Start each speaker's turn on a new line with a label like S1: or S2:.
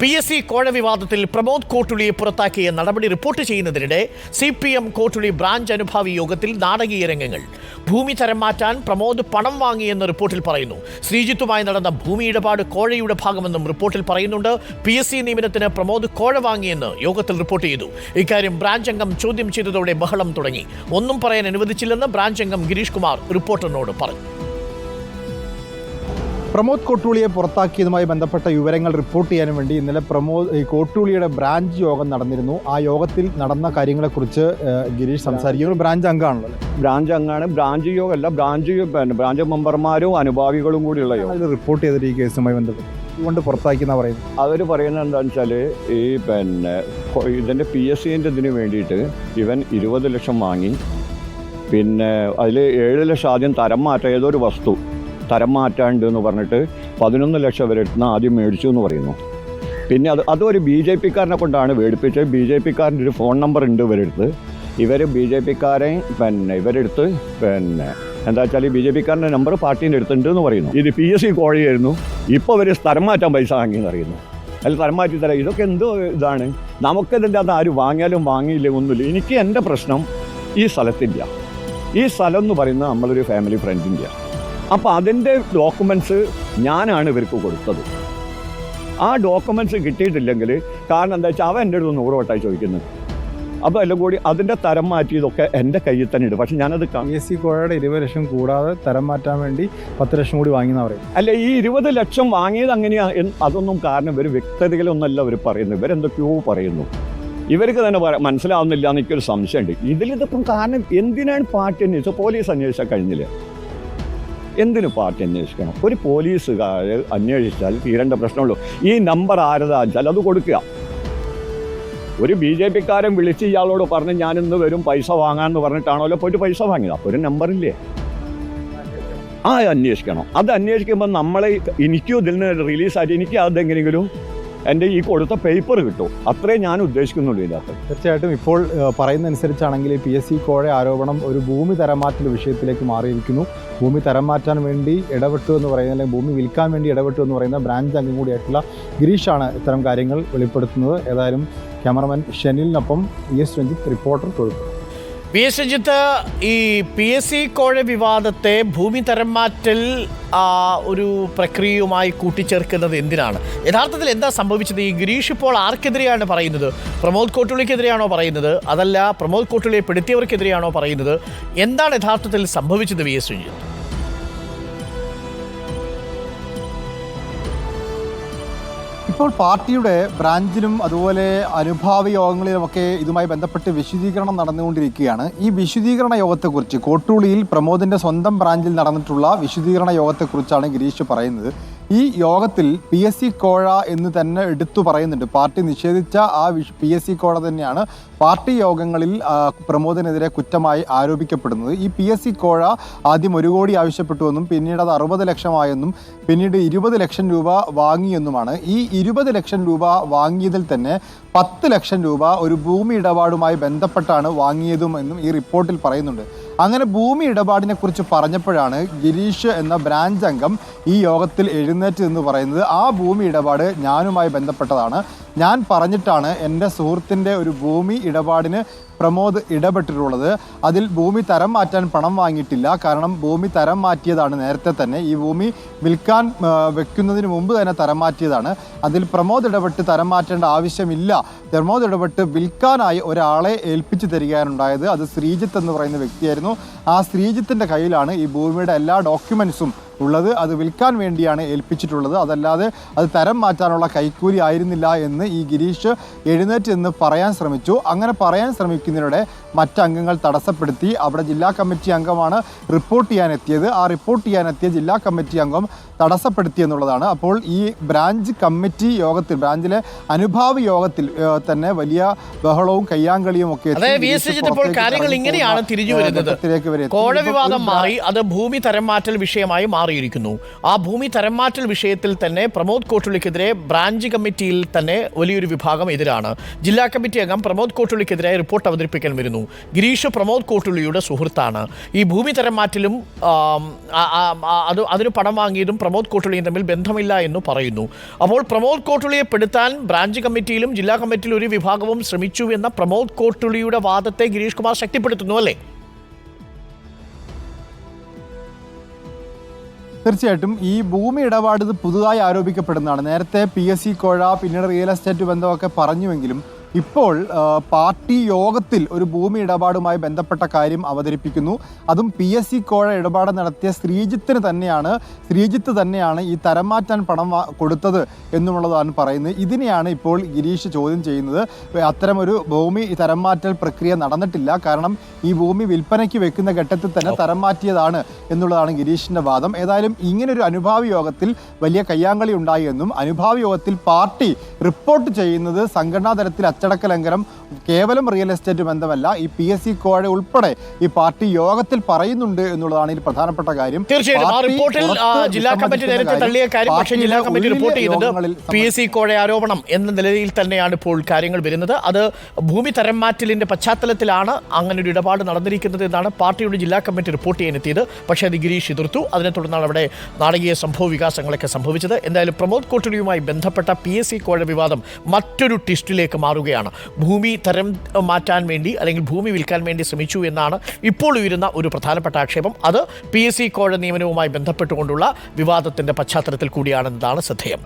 S1: P S C കോഴ വിവാദത്തിൽ പ്രമോദ് കോട്ടുളിയെ പുറത്താക്കിയ നടപടി റിപ്പോർട്ട് ചെയ്യുന്നതിനിടെ C P M Kottooli branch അനുഭാവി യോഗത്തിൽ നാടകീയ രംഗങ്ങൾ. ഭൂമി തരം മാറ്റാൻ പ്രമോദ് പണം വാങ്ങിയെന്ന് റിപ്പോർട്ടിൽ പറയുന്നു. ശ്രീജിത്തുമായി നടന്ന ഭൂമി ഇടപാട് കോഴയുടെ ഭാഗമെന്നും റിപ്പോർട്ടിൽ പറയുന്നുണ്ട്. പി എസ് സി നിയമനത്തിന് പ്രമോദ് കോഴ വാങ്ങിയെന്ന് യോഗത്തിൽ റിപ്പോർട്ട് ചെയ്തു. ഇക്കാര്യം ബ്രാഞ്ച് അംഗം ചോദ്യം ചെയ്തതോടെ ബഹളം തുടങ്ങി. ഒന്നും പറയാൻ അനുവദിച്ചില്ലെന്ന് ബ്രാഞ്ച് അംഗം ഗിരീഷ് കുമാർ റിപ്പോർട്ടറിനോട് പറഞ്ഞു.
S2: പ്രമോദ് കോട്ടൂളിയെ പുറത്താക്കിയതുമായി ബന്ധപ്പെട്ട വിവരങ്ങൾ റിപ്പോർട്ട് ചെയ്യാനും വേണ്ടി ഇന്നലെ പ്രമോദ് ഈ കോട്ടൂളിയുടെ ബ്രാഞ്ച് യോഗം നടന്നിരുന്നു. ആ യോഗത്തിൽ നടന്ന കാര്യങ്ങളെക്കുറിച്ച് ഗിരീഷ് സംസാരിക്കുന്നു ബ്രാഞ്ച് അംഗമാണല്ലോ
S3: ബ്രാഞ്ച് അംഗമാണ്. ബ്രാഞ്ച് യോഗമല്ല ബ്രാഞ്ച് ബ്രാഞ്ച് മെമ്പർമാരും അനുഭാവികളും കൂടിയുള്ള യോഗം.
S2: റിപ്പോർട്ട് ചെയ്തിട്ട് ഈ കേസുമായി ബന്ധപ്പെട്ട് ഇതുകൊണ്ട് പുറത്താക്കിയെന്നാ പറയുന്നത്.
S3: അവർ പറയുന്നത് എന്താണെന്ന് വെച്ചാൽ ഈ പിന്നെ ഇതിന്റെ പി എസ് സിന്റെ ഇതിന് വേണ്ടിയിട്ട് ഇവൻ ഇരുപത് ലക്ഷം വാങ്ങി. പിന്നെ അതിൽ ഏഴ് ലക്ഷം ആദ്യം തരം മാറ്റം ഏതൊരു വസ്തു. തരം മാറ്റാണ്ട് എന്ന് പറഞ്ഞിട്ട് പതിനൊന്ന് ലക്ഷം വരെ എടുത്തുന്ന ആദ്യം മേടിച്ചു എന്ന് പറയുന്നു. പിന്നെ അത് അതൊരു ബി ജെ പിക്കാരനെ കൊണ്ടാണ് മേടിപ്പിച്ചത് ബി ജെ പിക്കാരന്റെ ഒരു ഫോൺ നമ്പർ ഉണ്ട് ഇവരെടുത്ത് ഇവർ ബി ജെ പിക്കാരെ പിന്നെ ഇവരെടുത്ത് പിന്നെ എന്താ വെച്ചാൽ ബി ജെ പിക്കാരന്റെ നമ്പർ പാർട്ടീന്റെ അടുത്തുണ്ട് എന്ന് പറയുന്നു. ഇത് പി എസ് സി കോഴിയായിരുന്നു. ഇപ്പോൾ അവർ സ്ഥലം മാറ്റാൻ പൈസ വാങ്ങിയെന്ന് അറിയുന്നു അല്ല സ്ഥലം മാറ്റി തരാം ഇതൊക്കെ എന്തോ ഇതാണ്. നമുക്കിതിന്റെ അത് ആര് വാങ്ങിയാലും വാങ്ങിയില്ല ഒന്നുമില്ല. എനിക്ക് എന്റെ പ്രശ്നം ഈ സ്ഥലത്തില്ല. ഈ സ്ഥലം എന്ന് പറയുന്നത് നമ്മളൊരു ഫാമിലി ഫ്രണ്ടിന്റെ അപ്പോൾ അതിന്റെ ഡോക്യുമെന്റ്സ് ഞാനാണ് ഇവർക്ക് കൊടുത്തത്. ആ ഡോക്യുമെന്റ്സ് കിട്ടിയിട്ടില്ലെങ്കിൽ കാരണം എന്താ വെച്ചാൽ അവൻ എന്റെ അടുത്ത് നൂറ് വട്ടമായി ചോദിക്കുന്നത് അപ്പോൾ എല്ലാം കൂടി അതിന്റെ തരം മാറ്റിയതൊക്കെ എന്റെ കയ്യിൽ തന്നെ ഉണ്ട് പക്ഷെ ഞാനത്
S2: പി എസ് സി കോഴയുടെ ഇരുപത് ലക്ഷം കൂടാതെ തരം മാറ്റാൻ വേണ്ടി പത്ത് ലക്ഷം കൂടി വാങ്ങിയെന്ന് പറയും
S3: അല്ല ഈ ഇരുപത് ലക്ഷം വാങ്ങിയത് അങ്ങനെയാണ് അതൊന്നും കാരണം ഇവർ വ്യക്തതകളൊന്നല്ല അവർ പറയുന്നത്. ഇവരെന്തൊക്കെയോ പറയുന്നു. ഇവർക്ക് തന്നെ പറയാം മനസ്സിലാവുന്നില്ല എന്നൊക്കെ ഒരു സംശയമുണ്ട്. ഇതിലിതിപ്പം കാരണം എന്തിനാണ് പാർട്ടി അന്വേഷിച്ചത്? പോലീസ് അന്വേഷിച്ചാൽ കഴിഞ്ഞില്ല? എന്തിനു പാർട്ടി അന്വേഷിക്കണം? ഒരു പോലീസുകാർ അന്വേഷിച്ചാൽ തീരേണ്ട പ്രശ്നമുള്ളൂ. ഈ നമ്പർ ആരതാ വെച്ചാൽ അത് കൊടുക്കുക. ഒരു ബി ജെ പിക്കാരൻ വിളിച്ച് ഇയാളോട് പറഞ്ഞ് ഞാനിന്ന് വരും പൈസ വാങ്ങാമെന്ന് പറഞ്ഞിട്ടാണല്ലോ പോയിട്ട് പൈസ വാങ്ങിയത്. അപ്പോൾ ഒരു നമ്പറില്ലേ? ആ അന്വേഷിക്കണം. അത് അന്വേഷിക്കുമ്പോൾ നമ്മളെ എനിക്കും ഇതിൽ നിന്ന് റിലീസായിട്ട് എനിക്ക് അതെങ്ങനെയെങ്കിലും എന്റെ ഈ കൊടുത്ത പേപ്പർ കിട്ടും. അത്രേ ഞാൻ ഉദ്ദേശിക്കുന്നുള്ളൂ ഇതിനകത്ത്.
S2: തീർച്ചയായിട്ടും ഇപ്പോൾ പറയുന്ന അനുസരിച്ചാണെങ്കിൽ പി എസ് സി കോഴ ആരോപണം ഒരു ഭൂമി തരം മാറ്റൽ വിഷയത്തിലേക്ക് മാറിയിരിക്കുന്നു. ഭൂമി തരം മാറ്റാൻ വേണ്ടി ഇടപെട്ടു എന്ന് പറയുന്ന അല്ലെങ്കിൽ ഭൂമി വിൽക്കാൻ വേണ്ടി ഇടപെട്ടു എന്ന് പറയുന്ന ബ്രാഞ്ച് അംഗം കൂടിയായിട്ടുള്ള ഗിരീഷാണ് ഇത്തരം കാര്യങ്ങൾ വെളിപ്പെടുത്തുന്നത്. ഏതായാലും ക്യാമറമാൻ ഷെനിലിനൊപ്പം E S Ranjith reporter തൊഴുത്തു.
S1: V S Ranjith E P S C കോഴ വിവാദത്തെ ഭൂമി തരം മാറ്റൽ ഒരു പ്രക്രിയയുമായി കൂട്ടിച്ചേർക്കുന്നത് എന്തിനാണ്? യഥാർത്ഥത്തിൽ എന്താ സംഭവിച്ചത്? ഈ ഗിരീഷ് ഇപ്പോൾ ആർക്കെതിരെയാണ് പറയുന്നത്? പ്രമോദ് കോട്ടുള്ളിക്കെതിരെയാണോ പറയുന്നത്? അതല്ല പ്രമോദ് കോട്ടുള്ളിയെ പെടുത്തിയവർക്കെതിരെയാണോ പറയുന്നത്? എന്താണ് യഥാർത്ഥത്തിൽ സംഭവിച്ചത് വി എസ് രഞ്ജിത്ത്?
S2: ഇപ്പോൾ പാർട്ടിയുടെ ബ്രാഞ്ചിലും അതുപോലെ അനുഭാവി യോഗങ്ങളിലുമൊക്കെ ഇതുമായി ബന്ധപ്പെട്ട് വിശദീകരണം നടന്നുകൊണ്ടിരിക്കുകയാണ്. ഈ വിശദീകരണ യോഗത്തെക്കുറിച്ച് കോട്ടൂളിയിൽ പ്രമോദിന്റെ സ്വന്തം ബ്രാഞ്ചിൽ നടന്നിട്ടുള്ള വിശദീകരണ യോഗത്തെക്കുറിച്ചാണ് ഗിരീഷ് പറയുന്നത്. ഈ യോഗത്തിൽ പി എസ് സി കോഴ എന്ന് തന്നെ എടുത്തു പറയുന്നുണ്ട്. പാർട്ടി നിഷേധിച്ച ആ പി എസ് സി കോഴ തന്നെയാണ് പാർട്ടി യോഗങ്ങളിൽ പ്രമോദിനെതിരെ കുറ്റമായി ആരോപിക്കപ്പെടുന്നത്. ഈ പി എസ് സി കോഴ ആദ്യം ഒരു കോടി ആവശ്യപ്പെട്ടുവെന്നും പിന്നീട് അത് അറുപത് ലക്ഷമായെന്നും പിന്നീട് ഇരുപത് ലക്ഷം രൂപ വാങ്ങിയെന്നുമാണ്. ഈ ഇരുപത് ലക്ഷം രൂപ വാങ്ങിയതിൽ തന്നെ പത്ത് ലക്ഷം രൂപ ഒരു ഭൂമി ഇടപാടുമായി ബന്ധപ്പെട്ടാണ് വാങ്ങിയതും എന്നും ഈ റിപ്പോർട്ടിൽ പറയുന്നുണ്ട്. അങ്ങനെ ഭൂമി ഇടപാടിനെ കുറിച്ച് പറഞ്ഞപ്പോഴാണ് ഗിരീഷ് എന്ന ബ്രാഞ്ച് അംഗം ഈ യോഗത്തിൽ എഴുന്നേറ്റ് എന്ന് പറയുന്നത്. ആ ഭൂമി ഇടപാട് ഞാനുമായി ബന്ധപ്പെട്ടതാണ്. ഞാൻ പറഞ്ഞിട്ടാണ് എന്റെ സുഹൃത്തിന്റെ ഒരു ഭൂമി ഇടപാടിന് പ്രമോദ് ഇടപെട്ടിട്ടുള്ളത്. അതിൽ ഭൂമി തരം മാറ്റാൻ പണം വാങ്ങിയിട്ടില്ല. കാരണം ഭൂമി തരം മാറ്റിയതാണ് നേരത്തെ തന്നെ. ഈ ഭൂമി വിൽക്കാൻ വെക്കുന്നതിന് മുമ്പ് തന്നെ തരം മാറ്റിയതാണ്. അതിൽ പ്രമോദ് ഇടപെട്ട് തരം മാറ്റേണ്ട ആവശ്യമില്ല. പ്രമോദ് ഇടപെട്ട് വിൽക്കാനായി ഒരാളെ ഏൽപ്പിച്ചു തരികയാണുണ്ടായത്. അത് ശ്രീജിത്ത് എന്ന് പറയുന്ന വ്യക്തിയായിരുന്നു. ആ ശ്രീജിത്തിന്റെ കയ്യിലാണ് ഈ ഭൂമിയുടെ എല്ലാ ഡോക്യുമെൻസും ഉള്ളത്. അത് വിൽക്കാൻ വേണ്ടിയാണ് ഏൽപ്പിച്ചിട്ടുള്ളത്. അതല്ലാതെ അത് തരം മാറ്റാനുള്ള കൈക്കൂലി ആയിരുന്നില്ല എന്ന് ഈ ഗിരീഷ് എഴുന്നേറ്റ് എന്ന് പറയാൻ ശ്രമിച്ചു. അങ്ങനെ പറയാൻ ശ്രമിക്കുന്നതിനിടെ മറ്റംഗങ്ങൾ തടസ്സപ്പെടുത്തി. അവിടെ ജില്ലാ കമ്മിറ്റി അംഗമാണ് റിപ്പോർട്ട് ചെയ്യാൻ എത്തിയത് ആ റിപ്പോർട്ട് ചെയ്യാൻ എത്തിയ ജില്ലാ കമ്മിറ്റി അംഗം തടസ്സപ്പെടുത്തി എന്നുള്ളതാണ്. അപ്പോൾ ഈ ബ്രാഞ്ച് കമ്മിറ്റി യോഗത്തിൽ ബ്രാഞ്ചിലെ അനുഭാവി യോഗത്തിൽ തന്നെ വലിയ ബഹളവും കയ്യാങ്കളിയും ഒക്കെ
S1: ഇപ്പോൾ കാര്യങ്ങൾ ഇങ്ങനെയാണ് തിരിഞ്ഞു വരുന്നത്. കോഴ വിവാദം മാറി. അത് ഭൂമി തരം മാറ്റൽ വിഷയമായി മാറിയിരിക്കുന്നു. ആ ഭൂമി തരംമാറ്റൽ വിഷയത്തിൽ തന്നെ പ്രമോദ് കോട്ടുള്ളിക്കെതിരെ ബ്രാഞ്ച് കമ്മിറ്റിയിൽ തന്നെ വലിയൊരു വിഭാഗം എതിരാണ്. ജില്ലാ കമ്മിറ്റി അംഗം പ്രമോദ് കോട്ടുള്ളിക്കെതിരെ റിപ്പോർട്ട് അവതരിപ്പിക്കാൻ വരുന്നു. ഗിരീഷ് പ്രമോദ് കോട്ടുള്ളിയുടെ സുഹൃത്താണ്. ഈ ഭൂമി തരം മാറ്റലും ആം, ആ- ആ- ആ- അത് അതിന് പണം വാങ്ങിയതും പ്രമോദ് കോട്ടുള്ളിയും തമ്മിൽ ബന്ധമില്ല എന്ന് പറയുന്നു. അപ്പോൾ പ്രമോദ് കോട്ടുള്ളിയെ പെടുത്താൻ ബ്രാഞ്ച് കമ്മിറ്റിയിലും ജില്ലാ കമ്മിറ്റിയിലും ഒരു വിഭാഗവും ശ്രമിച്ചു എന്ന പ്രമോദ് കോട്ടുള്ളിയുടെ വാദത്തെ ഗിരീഷ് കുമാർ ശക്തിപ്പെടുത്തുന്നു അല്ലേ?
S2: തീർച്ചയായിട്ടും ഈ ഭൂമി ഇടപാട് ഇത് പുതുതായി ആരോപിക്കപ്പെടുന്നതാണ്. നേരത്തെ പി എസ് സി കോഴ പിന്നീട് റിയൽ എസ്റ്റേറ്റ് ബന്ധമൊക്കെ പറഞ്ഞുവെങ്കിലും ഇപ്പോൾ പാർട്ടി യോഗത്തിൽ ഒരു ഭൂമി ഇടപാടുമായി ബന്ധപ്പെട്ട കാര്യം അവതരിപ്പിക്കുന്നു. അതും പി എസ് സി കോഴ ഇടപാട് നടത്തിയ ശ്രീജിത്തിന് തന്നെയാണ് ശ്രീജിത്ത് തന്നെയാണ് ഈ തരം മാറ്റാൻ പണം കൊടുത്തത് എന്നുള്ളതാണ് പറയുന്നത്. ഇതിനെയാണ് ഇപ്പോൾ ഗിരീഷ് ചോദ്യം ചെയ്യുന്നത്. അത്തരമൊരു ഭൂമി തരം മാറ്റൽ പ്രക്രിയ നടന്നിട്ടില്ല. കാരണം ഈ ഭൂമി വിൽപ്പനയ്ക്ക് വെക്കുന്ന ഘട്ടത്തിൽ തന്നെ തരം മാറ്റിയതാണ് എന്നുള്ളതാണ് ഗിരീഷിന്റെ വാദം. ഏതായാലും ഇങ്ങനൊരു അനുഭാവി യോഗത്തിൽ വലിയ കയ്യാങ്കളി ഉണ്ടായി എന്നും അനുഭാവി യോഗത്തിൽ പാർട്ടി റിപ്പോർട്ട് ചെയ്യുന്നത് സംഘടനാ തലത്തിൽ അച്ചടക്ക ലംഘനം കേവലം റിയൽ എസ്റ്റേറ്റ് ബന്ധമല്ല ഈ പി എസ് സി കോഴ ഉൾപ്പെടെ ഈ പാർട്ടി യോഗത്തിൽ പറയുന്നുണ്ട് എന്നുള്ളതാണ് ഇതിൽ പ്രധാനപ്പെട്ട കാര്യം.
S1: തീർച്ചയായിട്ടും. ആ റിപ്പോർട്ടിൽ ജില്ലാ കമ്മിറ്റി
S2: വിസമ്മതിക്കുന്ന
S1: നേരത്തെ തള്ളിയ കാര്യം പക്ഷേ ജില്ലാ കമ്മിറ്റി റിപ്പോർട്ട്
S2: ഉള്ളിലെ
S1: ചെയ്യുന്നത്
S2: യോഗങ്ങളിൽ
S1: പി എസ് സി കോഴ ആരോപണം എന്ന നിലയിൽ തന്നെയാണ് ഇപ്പോൾ കാര്യങ്ങൾ വരുന്നത്. അത് ഭൂമി തരം മാറ്റലിന്റെ പശ്ചാത്തലത്തിലാണ് അങ്ങനെ ഒരു ഇടപാട് നടന്നിരിക്കുന്നത് എന്നാണ് പാർട്ടിയുടെ ജില്ലാ കമ്മിറ്റി റിപ്പോർട്ട് ചെയ്യാനെത്തിയത് പക്ഷേ അത് ഗിരീഷ് എതിർത്തു. അതിനെ തുടർന്നാണ് അവിടെ നാടകീയ സംഭവ വികാസങ്ങളൊക്കെ സംഭവിച്ചത്. എന്തായാലും പ്രമോദ് കോട്ടലിയുമായി ബന്ധപ്പെട്ട പി എസ് സി കോഴ വിവാദം മറ്റൊരു ടിസ്റ്റിലേക്ക് മാറുകയാണ്. ഭൂമി തരം മാറ്റാൻ വേണ്ടി അല്ലെങ്കിൽ ഭൂമി വിൽക്കാൻ വേണ്ടി ശ്രമിച്ചു എന്നാണ് ഇപ്പോൾ ഉയരുന്ന ഒരു പ്രധാനപ്പെട്ട ആക്ഷേപം. അത് പി എസ് സി കോഴ നിയമനവുമായി ബന്ധപ്പെട്ടുകൊണ്ടുള്ള വിവാദത്തിന്റെ പശ്ചാത്തലത്തിൽ കൂടിയാണെന്നതാണ് ശ്രദ്ധേയം.